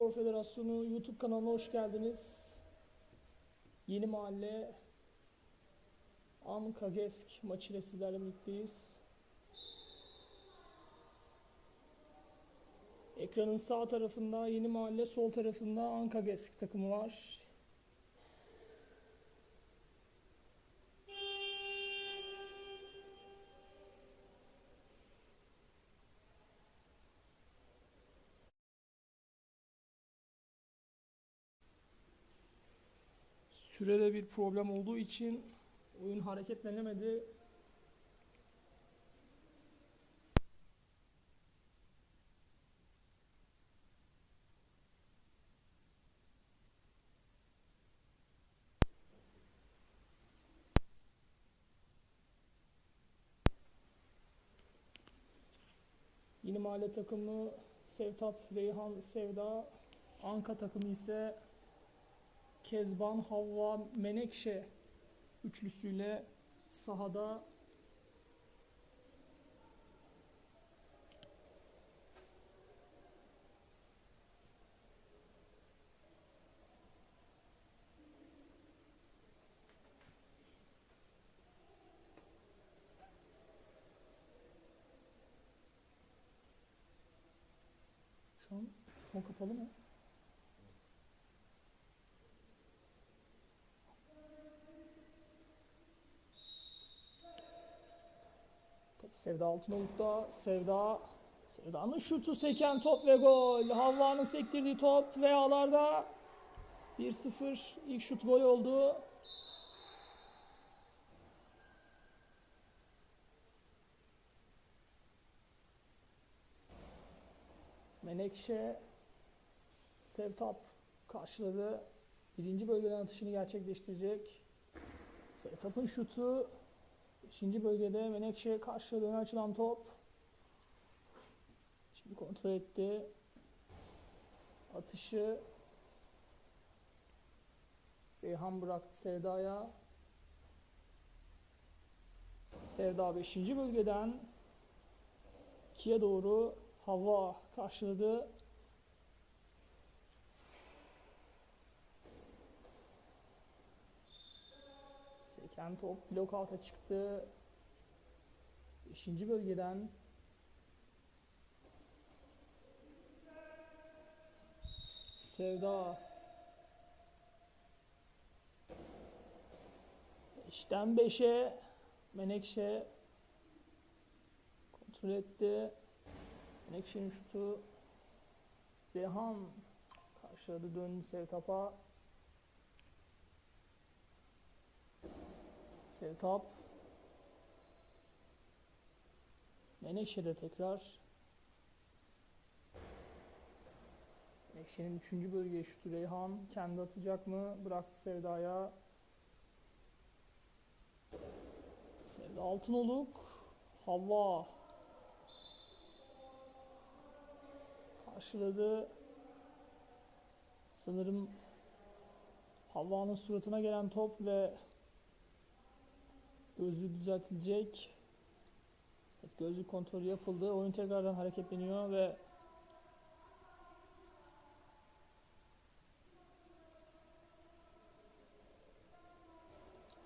Spor Federasyonu YouTube kanalına hoş geldiniz. Yeni Mahalle Ankagesk maçıyla sizlerle birlikteyiz. Ekranın sağ tarafında Yeni Mahalle, sol tarafında Ankagesk takımı var. Sürede bir problem olduğu için oyun hareketlenemedi. Yeni mahalle takımı Sevtap, Reyhan, Sevda, Anka takımı ise Kezban, Havva, Menekşe üçlüsüyle sahada Şu an mikrofon kapalı mı? Sevda Altınoluk'ta. Sevda Sevda'nın şutu seken top ve gol. Havva'nın sektirdiği top ve ağlarda 1-0 ilk şut gol oldu. Menekşe Sevtap karşıladı. Birinci bölgeden atışını gerçekleştirecek. Sevtap'ın şutu Beşinci bölgede Menekşe karşıladığına açılan top. Şimdi kontrol etti. Atışı Reyhan bıraktı Sevda'ya. Sevda 5. bölgeden 2'ye doğru hava karşıladı. Seken top blokout'a çıktı. 5. bölgeden Sevda 5'ten 5'e Menekşe kontrol etti. Menekşe'nin şutu Rehan karşıladı döndü Sevtap'a. Sevtap. Menekşe de tekrar. Menekşe'nin 3. bölgeye şutu Reyhan. Kendi atacak mı? Bıraktı Sevda'ya. Sevda Altınoluk. Havva. Karşıladı. Sanırım Havva'nın suratına gelen top ve Gözlüğü düzeltilecek. Evet, gözlük kontrolü yapıldı. Oyun tekrardan hareketleniyor ve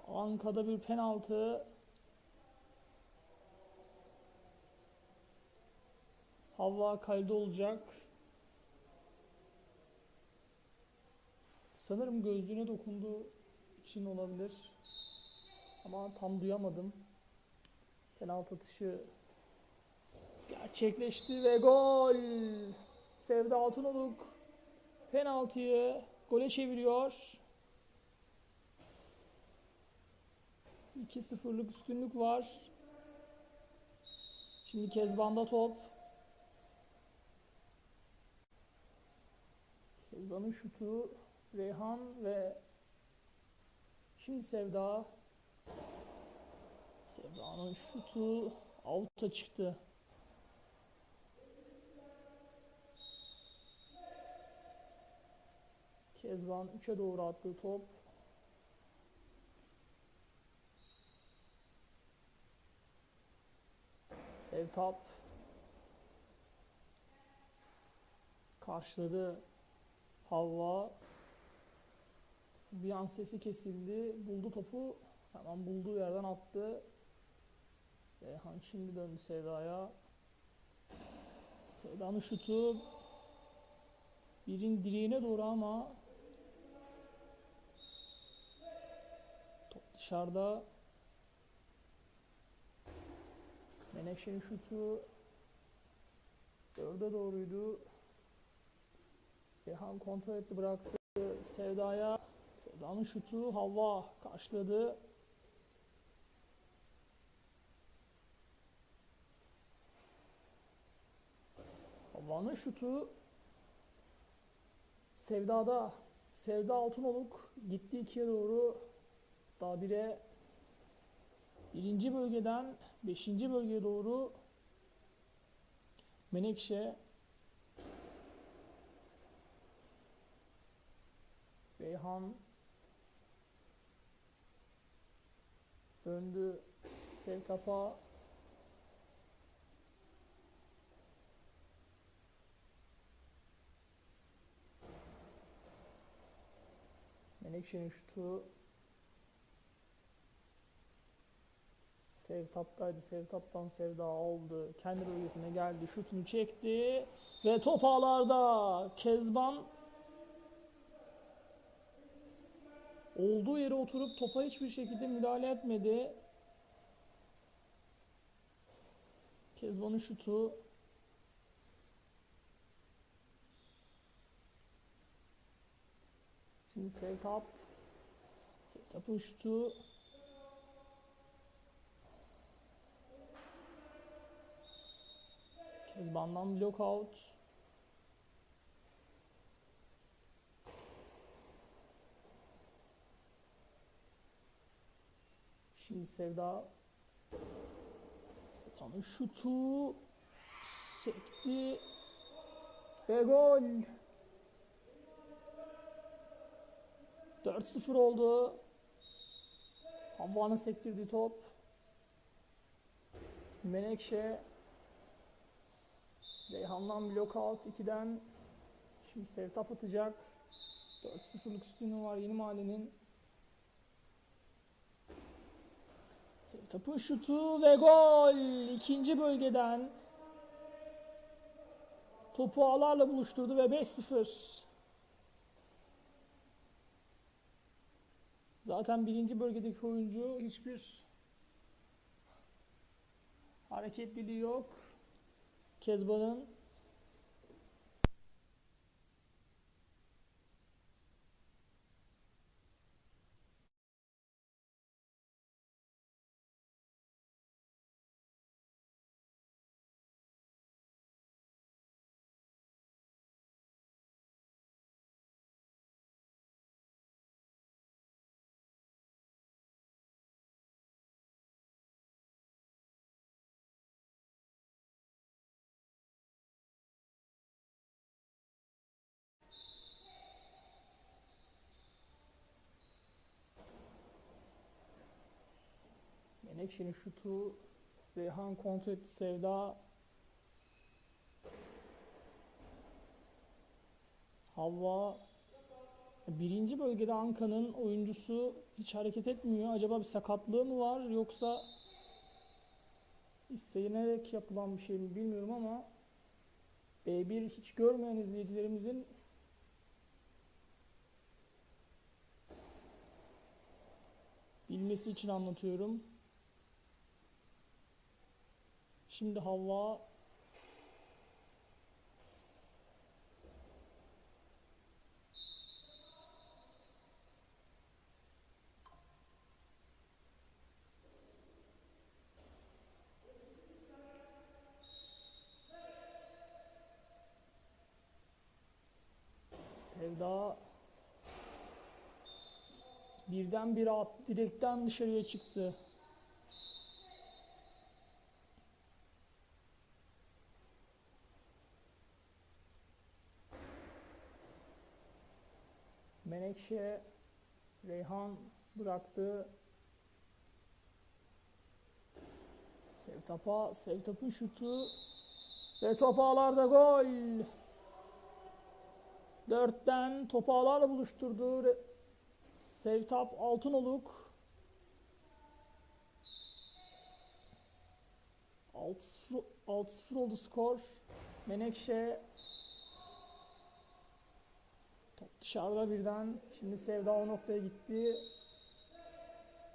Anka'da bir penaltı. Havva kalede olacak. Sanırım gözlüğüne dokunduğu için olabilir. Ama tam duyamadım. Penaltı atışı gerçekleşti ve gol. Sevda Altınoluk penaltıyı gole çeviriyor. 2-0'lık üstünlük var. Şimdi Kezban'da top. Kezban'ın şutu Reyhan ve şimdi Sevda Sevda'nın şutu out'a çıktı. Kezban 3'e doğru attığı top. Sevtap karşıladı Havva bir an sesi kesildi. Buldu topu. Hemen bulduğu yerden attı. Reyhan şimdi döndü Sevda'ya. Sevda'nın şutu birin direğine doğru ama top dışarıda. Menekşe'nin şutu dörde doğruydu. Reyhan kontrol etti bıraktı Sevda'ya. Sevda'nın şutu Havva karşıladı. Havva'nın şutu. Sevda'da. Sevda Altınoluk gitti ikiye doğru. Daha bire birinci bölgeden beşinci bölgeye doğru. Menekşe. Reyhan. Döndü. Sevtap'a Menekşe'nin şutu Sevtap'taydı. Sevtap'tan Sevda aldı. Kendi bölgesine geldi. Şutunu çekti. Ve top ağlarda. Kezban olduğu yere oturup topa hiçbir şekilde müdahale etmedi. Kezban'ın şutu Şimdi Sevtap Sevtap'ın şutu Kezban'dan block out. Şimdi Sevda. Sevda'nın şutu. Sekti. Ve gol 4-0 oldu. Havva'nın sektirdiği top. Menekşe Reyhan'dan block out 2'den şimdi Sevtap atacak. 4-0'lık üstünlüğü var Yeni Mahallenin. Sevtap'ın şutu ve gol! ikinci bölgeden topu ağlarla buluşturdu ve 5-0. Zaten birinci bölgedeki oyuncu hiçbir hareketliliği yok. Kezban'ın Menekşe'nin şutu Reyhan kontrol etti Sevda Havva birinci bölgede Anka'nın oyuncusu hiç hareket etmiyor. Acaba bir sakatlığı mı var yoksa istenerek yapılan bir şey mi bilmiyorum ama B1 hiç görmeyen izleyicilerimizin bilmesi için anlatıyorum. Şimdi Havva Sevda birden bir at direkten dışarıya çıktı. Menekşe Reyhan bıraktı. Sevtap'a, Sevtap'ın şutu ve top ağlarda gol. Dörtten topu ağlarla buluşturdu. Sevtap Altınoluk. 6-0 6-0 oldu skor. Menekşe dışarıda birden. Şimdi Sevda o noktaya gitti.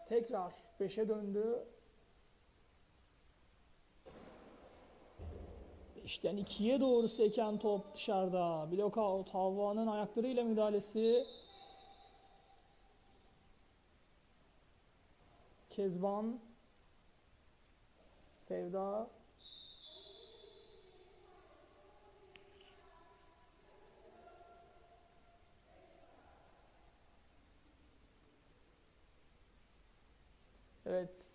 Tekrar 5'e döndü. 5'ten 2'ye doğru seken top dışarıda. Blok out. Havva'nın ayaklarıyla müdahalesi. Kezban. Sevda. Evet.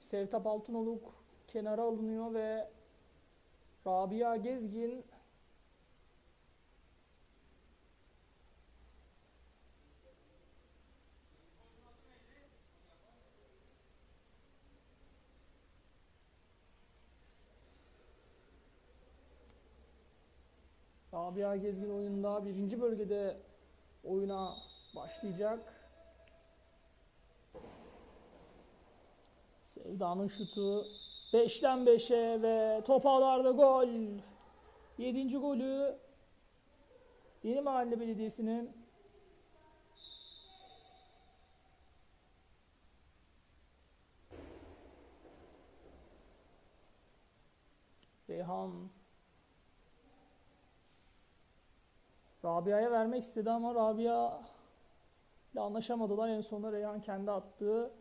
Sevtap Altınoluk kenara alınıyor ve Rabia Gezgin Rabia Gezgin oyunda birinci bölgede oyuna başlayacak. Sevda'nın şutu 5'ten 5'e ve top ağlarda gol. 7. golü Yeni Mahalle Belediyesi'nin Reyhan Rabia'ya vermek istedi ama Rabia ile anlaşamadılar. En sonunda Reyhan kendi attığı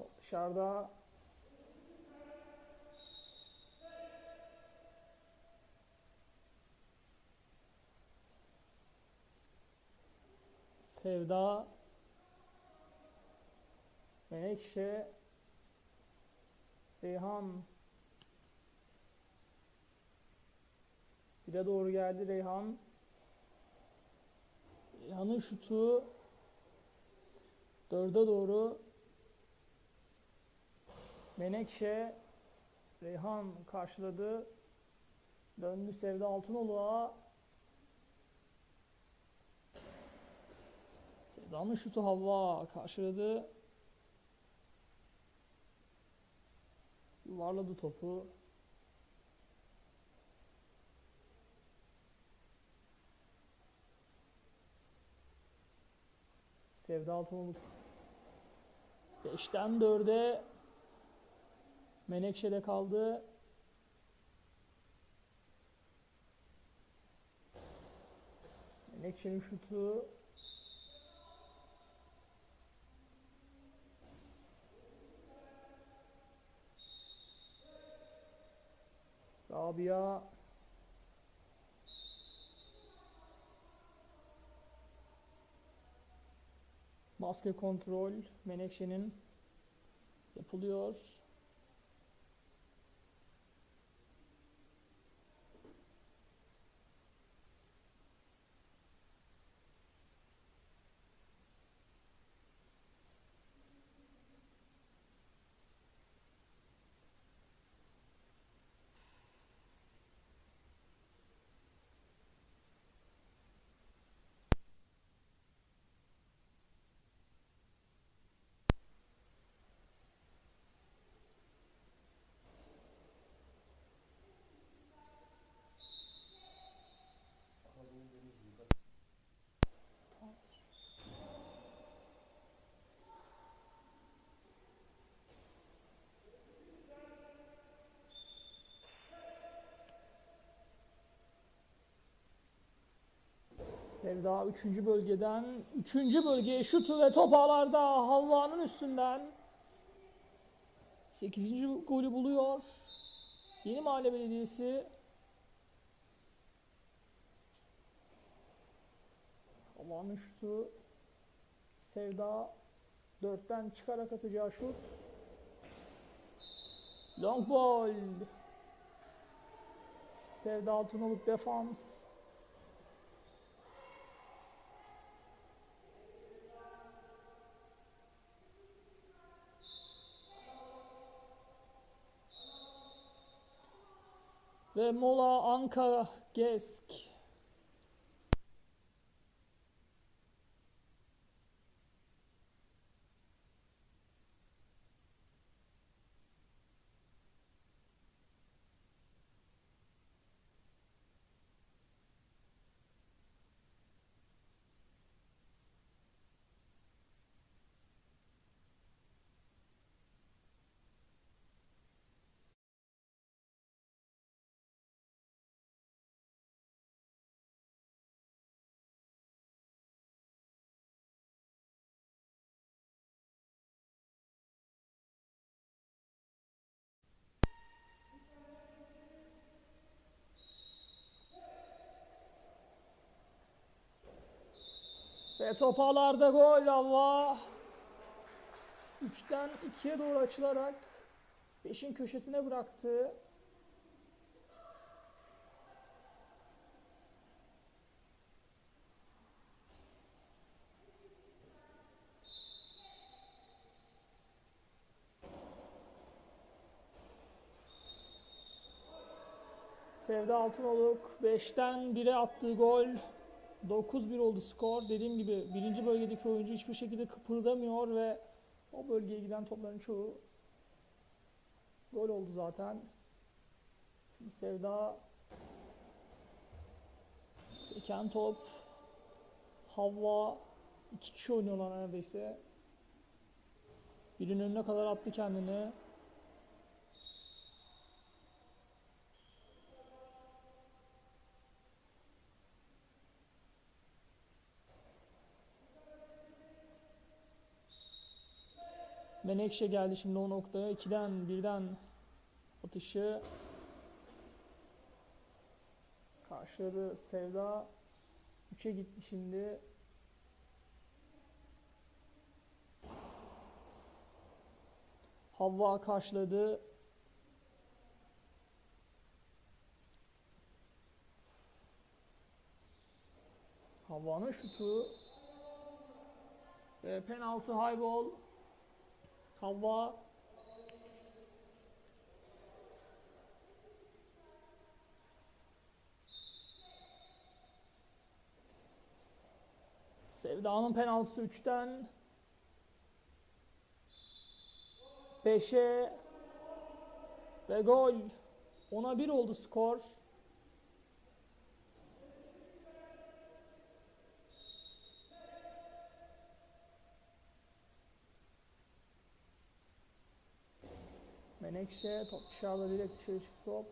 top dışarıda. Sevda Menekşe Reyhan Bire doğru geldi Reyhan. Reyhan'ın şutu dörde doğru Menekşe Reyhan karşıladı. Döndü Sevda Altınoluk'a. Sevda'nın şutu Havva karşıladı. Yuvarladı topu. Sevda Altınoluk 5'ten 4'e Menekşe'de kaldı. Menekşe'nin şutu Rabia Baskı kontrol Menekşe'nin yapılıyor. Sevda 3. bölgeden 3. bölgeye şutu ve top ağlarda Havva'nın üstünden 8. golü buluyor. Yeni Mahalle Belediyesi Havva'nın şutu Sevda 4'ten çıkarak atacağı şut Long ball Sevda Altınoluk defans Ve mola Anka Gesk. Ve top ağlarda gol Allah. 3'ten 2'ye doğru açılarak 5'in köşesine bıraktı. Sevda Altınoluk 5'ten 1'e attığı gol. 9-1 oldu skor. Dediğim gibi birinci bölgedeki oyuncu hiçbir şekilde kıpırdamıyor ve o bölgeye giden topların çoğu gol oldu zaten. Şimdi Sevda seken top Havva iki kişi oynuyorlar neredeyse. Birinin önüne kadar attı kendini. Menekşe geldi şimdi o noktaya. 2'den 1'den atışı karşıladı Sevda. 3'e gitti şimdi. Havva karşıladı. Havva'nın şutu ve penaltı high ball. Havva Sevda'nın penaltısı 3'ten 5'e ve gol. 10'a 1 oldu skor. Menekşe top dışarıda direkt dışarı çıktı top.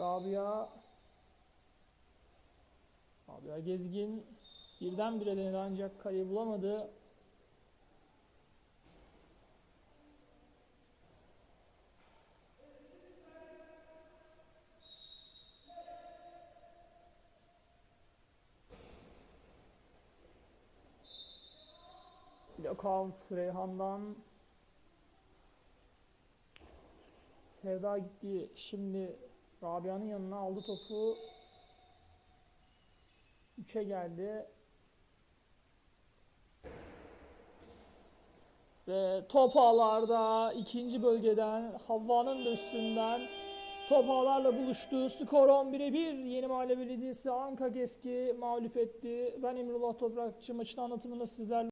Rabia Rabia Gezgin birdenbire denedi ancak kaleyi bulamadı. Lockout Reyhan'dan Sevda gitti. Şimdi Rabia'nın yanına aldı topu. 3'e geldi. Ve top ağlarda ikinci bölgeden Havva'nın da üstünden top ağlarla buluştu. Skor 11'e 1. Yeni Mahalle Belediyesi Anka Geski mağlup etti. Ben Emrullah Toprakçı maçın anlatımında sizlerle